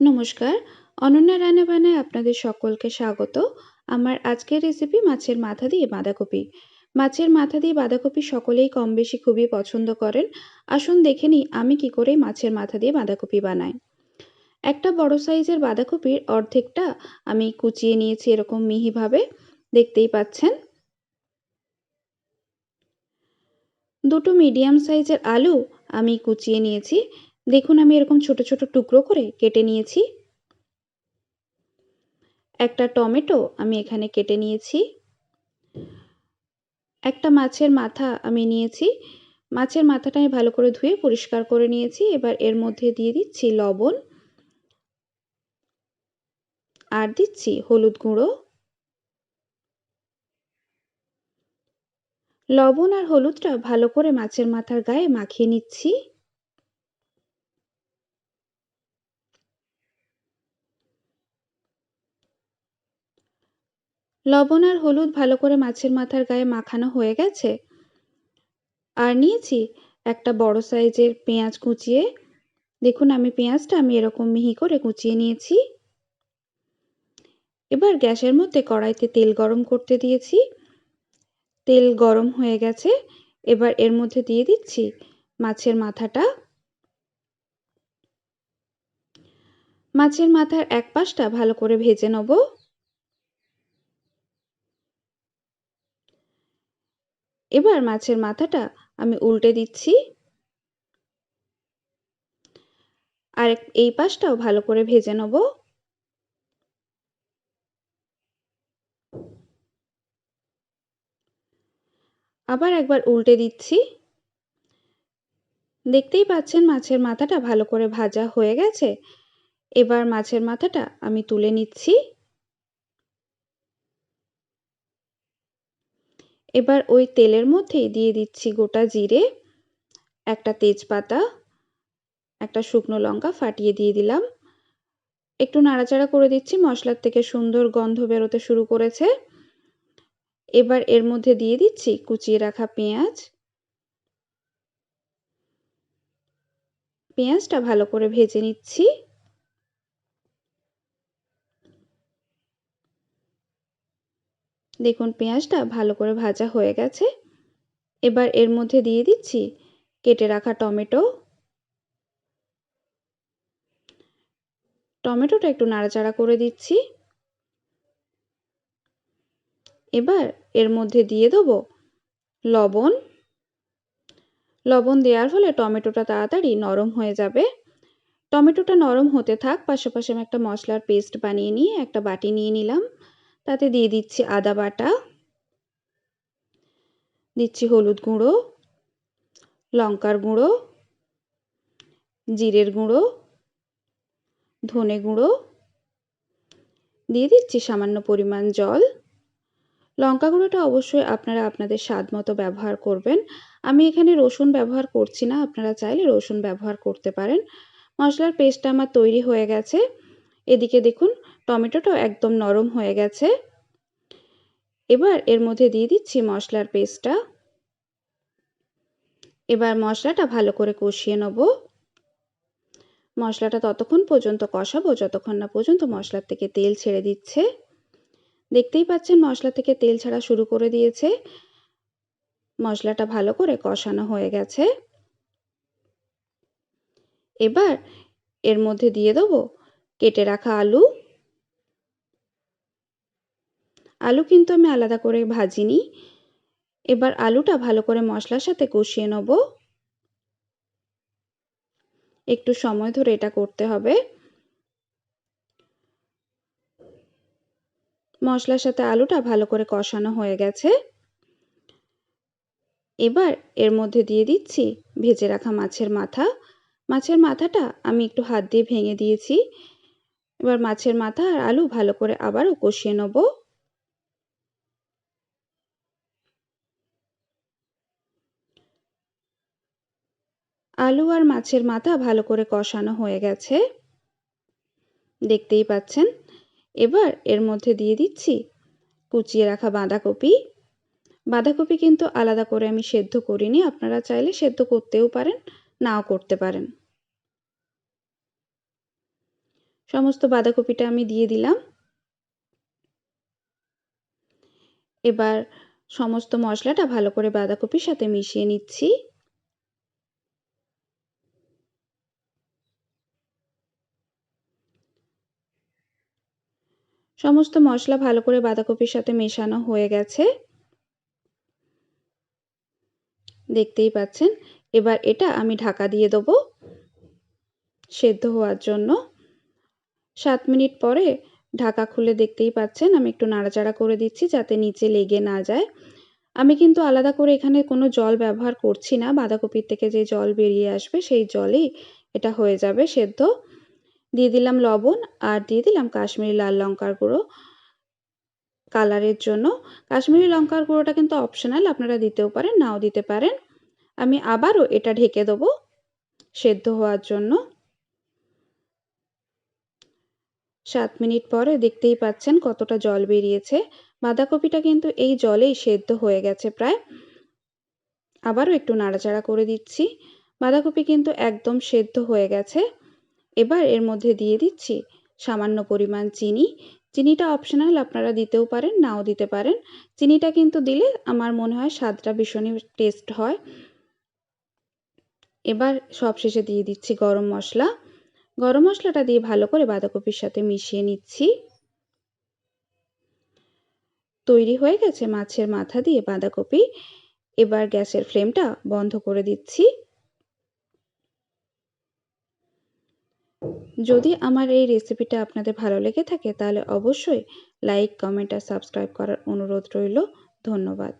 নমস্কার, অনন্যা রান্নাবান্নায় আপনাদের সকলকে স্বাগত। আমার আজকের রেসিপি মাছের মাথা দিয়ে বাঁধাকপি। মাছের মাথা দিয়ে বাঁধাকপি সকলেই কম বেশি খুবই পছন্দ করেন। আসুন দেখে নিই আমি কি করে মাছের মাথা দিয়ে বাঁধাকপি বানাই। একটা বড় সাইজের বাঁধাকপির অর্ধেকটা আমি কুচিয়ে নিয়েছি এরকম মিহিভাবে। দেখতেই পাচ্ছেন। দুটো মিডিয়াম সাইজের আলু আমি কুচিয়ে নিয়েছি। দেখুন আমি এরকম ছোট ছোট টুকরো করে কেটে নিয়েছি। একটা টমেটো আমি এখানে কেটে নিয়েছি। একটা মাছের মাথা আমি নিয়েছি। মাছের মাথাটা আমি ভালো করে ধুয়ে পরিষ্কার করে নিয়েছি। এবার এর মধ্যে দিয়ে দিচ্ছি লবণ। আর দিচ্ছি হলুদ গুঁড়ো। লবণ আর হলুদটা ভালো করে মাছের মাথার গায়ে মাখিয়ে নিচ্ছি। লবণ আর হলুদ ভালো করে মাছের মাথার গায়ে মাখানো হয়ে গেছে। আর নিয়েছি একটা বড় সাইজের পেঁয়াজ কুচিয়ে। দেখুন, আমি পেঁয়াজটা আমি এরকম মিহি করে কুচিয়ে নিয়েছি। এবার গ্যাসের মধ্যে কড়াইতে তেল গরম করতে দিয়েছি। তেল গরম হয়ে গেছে। এবার এর মধ্যে দিয়ে দিচ্ছি মাছের মাথাটা। মাছের মাথার এক পাশটা ভালো করে ভেজে নেব। এবার মাছের মাথাটা আমি উল্টে দিচ্ছি। আর এই পাশটাও ভালো করে ভেজে নেব। আবার একবার উল্টে দিচ্ছি। দেখতেই পাচ্ছেন মাছের মাথাটা ভালো করে ভাজা হয়ে গেছে। এবার মাছের মাথাটা আমি তুলে নিচ্ছি। এবার ওই তেলের মধ্যে দিয়ে দিচ্ছি গোটা জিরে, একটা তেজপাতা, একটা শুকনো লঙ্কা ফাটিয়ে দিয়ে দিলাম। একটু নাড়াচাড়া করে দিচ্ছি, মশলার থেকে সুন্দর গন্ধ বেরোতে শুরু করেছে। এবার এর মধ্যে দিয়ে দিচ্ছি কুচিয়ে রাখা পেঁয়াজ। পেঁয়াজটা ভালো করে ভেজে নিচ্ছি। দেখুন পেঁয়াজটা ভালো করে ভাজা হয়ে গেছে। এবার এর মধ্যে দিয়ে দিচ্ছি কেটে রাখা টমেটো। টমেটোটা একটু নাড়াচাড়া করে দিচ্ছি। এবার এর মধ্যে দিয়ে দেবো লবণ। লবণ দেওয়ার ফলে টমেটোটা তাড়াতাড়ি নরম হয়ে যাবে। টমেটোটা নরম হতে থাক, পাশাপাশি আমি একটা মশলার পেস্ট বানিয়ে নিয়ে একটা বাটি নিয়ে নিলাম। তাতে দিয়ে দিচ্ছি আদা বাটা, দিচ্ছি হলুদ গুঁড়ো, লঙ্কার গুঁড়ো, জিরের গুঁড়ো, ধনে গুঁড়ো, দিয়ে দিচ্ছি সামান্য পরিমাণ জল। লঙ্কা গুঁড়োটা অবশ্যই আপনারা আপনাদের স্বাদ মতো ব্যবহার করবেন। আমি এখানে রসুন ব্যবহার করছি না, আপনারা চাইলে রসুন ব্যবহার করতে পারেন। মশলার পেস্টটা আমার তৈরি হয়ে গেছে। এদিকে দেখুন, টমেটোটাও একদম নরম হয়ে গেছে। এবার এর মধ্যে দিয়ে দিচ্ছি মশলার পেস্টটা। এবার মশলাটা ভালো করে কষিয়ে নেব। মশলাটা ততক্ষণ পর্যন্ত কষাবো, যতক্ষণ না পর্যন্ত মশলার থেকে তেল ছেড়ে দিচ্ছে। দেখতেই পাচ্ছেন, মশলা থেকে তেল ছাড়া শুরু করে দিয়েছে। মশলাটা ভালো করে কষানো হয়ে গেছে। এবার এর মধ্যে দিয়ে দেবো কেটে রাখা আলু। আলু কিন্তু আমি আলাদা করে ভাজিনি। এবার আলুটা ভালো করে মশলার সাথে কষিয়ে নেব। একটু সময় ধরে এটা করতে হবে। মশলার সাথে আলুটা ভালো করে কষানো হয়ে গেছে। এবার এর মধ্যে দিয়ে দিচ্ছি ভেজে রাখা মাছের মাথা। মাছের মাথাটা আমি একটু হাত দিয়ে ভেঙে দিয়েছি। এবার মাছের মাথা আর আলু ভালো করে আবারও কষিয়ে নেব। আলু আর মাছের মাথা ভালো করে কষানো হয়ে গেছে। দেখতেই পাচ্ছেন? এবার এর মধ্যে দিয়ে দিচ্ছি কুচিয়ে রাখা বাঁধাকপি। বাঁধাকপি কিন্তু আলাদা করে আমি সেদ্ধ করিনি, আপনারা চাইলে সেদ্ধ করতেও পারেন, নাও করতে পারেন। সমস্ত বাঁধাকপিটা আমি দিয়ে দিলাম। এবার সমস্ত মশলাটা ভালো করে বাঁধাকপির সাথে মিশিয়ে নিচ্ছি। সমস্ত মশলা ভালো করে বাঁধাকপির সাথে মেশানো হয়ে গেছে। দেখতেই পাচ্ছেন, এবার এটা আমি ঢাকা দিয়ে দেবো সেদ্ধ হওয়ার জন্য। সাত মিনিট পরে ঢাকা খুলে দেখতেই পাচ্ছেন, আমি একটু নাড়াচাড়া করে দিচ্ছি যাতে নিচে লেগে না যায়। আমি কিন্তু আলাদা করে এখানে কোনো জল ব্যবহার করছি না, বাঁধাকপির থেকে যে জল বেরিয়ে আসবে সেই জলেই এটা হয়ে যাবে সেদ্ধ। দিয়ে দিলাম লবণ আর দিয়ে দিলাম কাশ্মীরি লাল লঙ্কার গুঁড়ো কালারের জন্য। কাশ্মীরি লঙ্কার গুঁড়োটা কিন্তু অপশনাল, আপনারা দিতেও পারেন, নাও দিতে পারেন। আমি আবারও এটা ঢেকে দেবো সেদ্ধ হওয়ার জন্য। সাত মিনিট পরে দেখতেই পাচ্ছেন কতটা জল বেরিয়েছে। বাঁধাকপিটা কিন্তু এই জলেই সেদ্ধ হয়ে গেছে প্রায়। আবারও একটু নাড়াচাড়া করে দিচ্ছি। বাঁধাকপি কিন্তু একদম সেদ্ধ হয়ে গেছে। এবার এর মধ্যে দিয়ে দিচ্ছি সামান্য পরিমাণ চিনি। চিনিটা অপশনাল, আপনারা দিতেও পারেন, নাও দিতে পারেন। চিনিটা কিন্তু দিলে আমার মনে হয় স্বাদটা ভীষণই টেস্ট হয়। এবার সব শেষে দিয়ে দিচ্ছি গরম মশলা। গরম মশলাটা দিয়ে ভালো করে বাঁধাকপির সাথে মিশিয়ে নিচ্ছি। তৈরি হয়ে গেছে মাছের মাথা দিয়ে বাঁধাকপি। এবার গ্যাসের ফ্লেমটা বন্ধ করে দিচ্ছি। যদি আমার এই রেসিপিটা আপনাদের ভালো লেগে থাকে, তাহলে অবশ্যই লাইক, কমেন্ট আর সাবস্ক্রাইব করার অনুরোধ রইল। ধন্যবাদ।